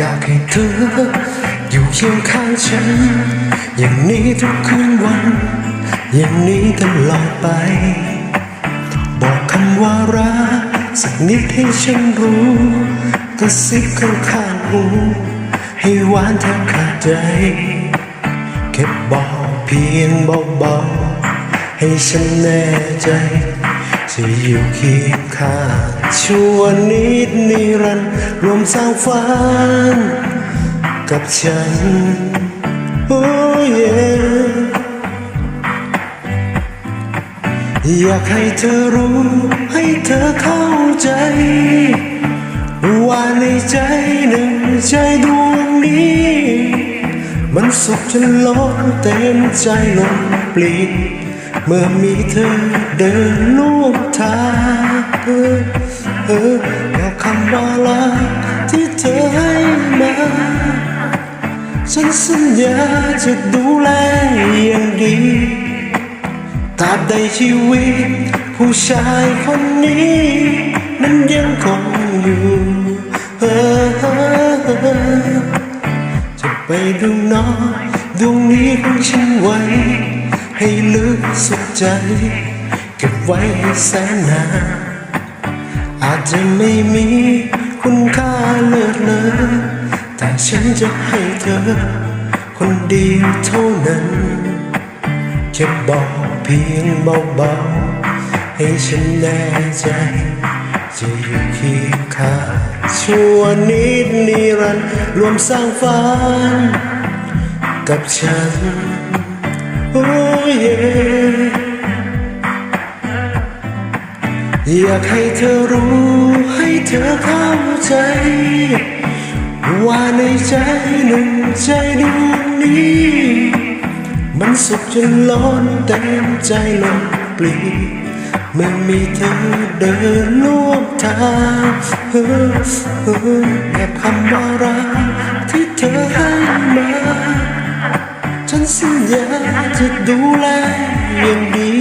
อยากให้เธอ อยู่เคียงข้างฉัน อย่างนี้ทุกคืนวัน อย่างนี้ตลอดไป บอกคำว่ารักสักนิดให้ฉันรู้กระซิบข้างข้างหูให้หวานแทบขาดใจแค่บอกเพียงเบาๆให้ฉันแน่ใจ จะอยู่เคียงข้างชั่วนิดนิรันดร์รวมสร้างฝันกับฉัน โอ้เยอยากให้เธอรู้ให้เธอเข้าใจ ว่าในใจหนึ่งใจดวงนี้ มันสุขจนล้นเต็มใจลงปลีก เมื่อมีเธอเดินลูกทางเออเออแล้วคำว่าลาที่เธอให้มาฉันสัญญาจะดูแลอย่างดีตราบใดชีวิต ผู้ชายคนนี้ นั้นยังคงอยู่เออจะไปดูน้อยดวงนี้ของฉันไว้ ให้ลึกสุดใจ เก็บไว้แสนนานอาจจะไม่มีคุณค่าเลิศเลอแต่ฉันจะให้เธอ คนเดียวเท่านั้นแค่บอกเพียงเบาๆให้ฉันแน่ใจจะอยู่เคียงข้างชั่วนิดนิรันดร์รวมสร้างฝันกับฉัน อยากให้เธอรู้ให้เธอเข้าใจ ว่าในใจหนึ่งใจดวงนี้ มันสุขจนล้นเต็มใจลงปลีเมื่อมีเธอเดินร่วมทางเออเออแบบคำว่ารักที่ ญาจะดูแลอย่างดี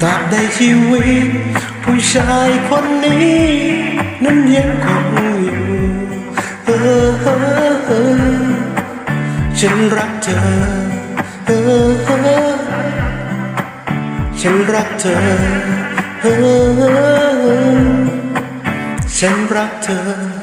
ตราบใดชีวิต ผู้ชายคนนี้ นั้นยังคงอยู่เออเออเออฉันรักเธอเออเออฉันรักเธอเออฉันรักเธอ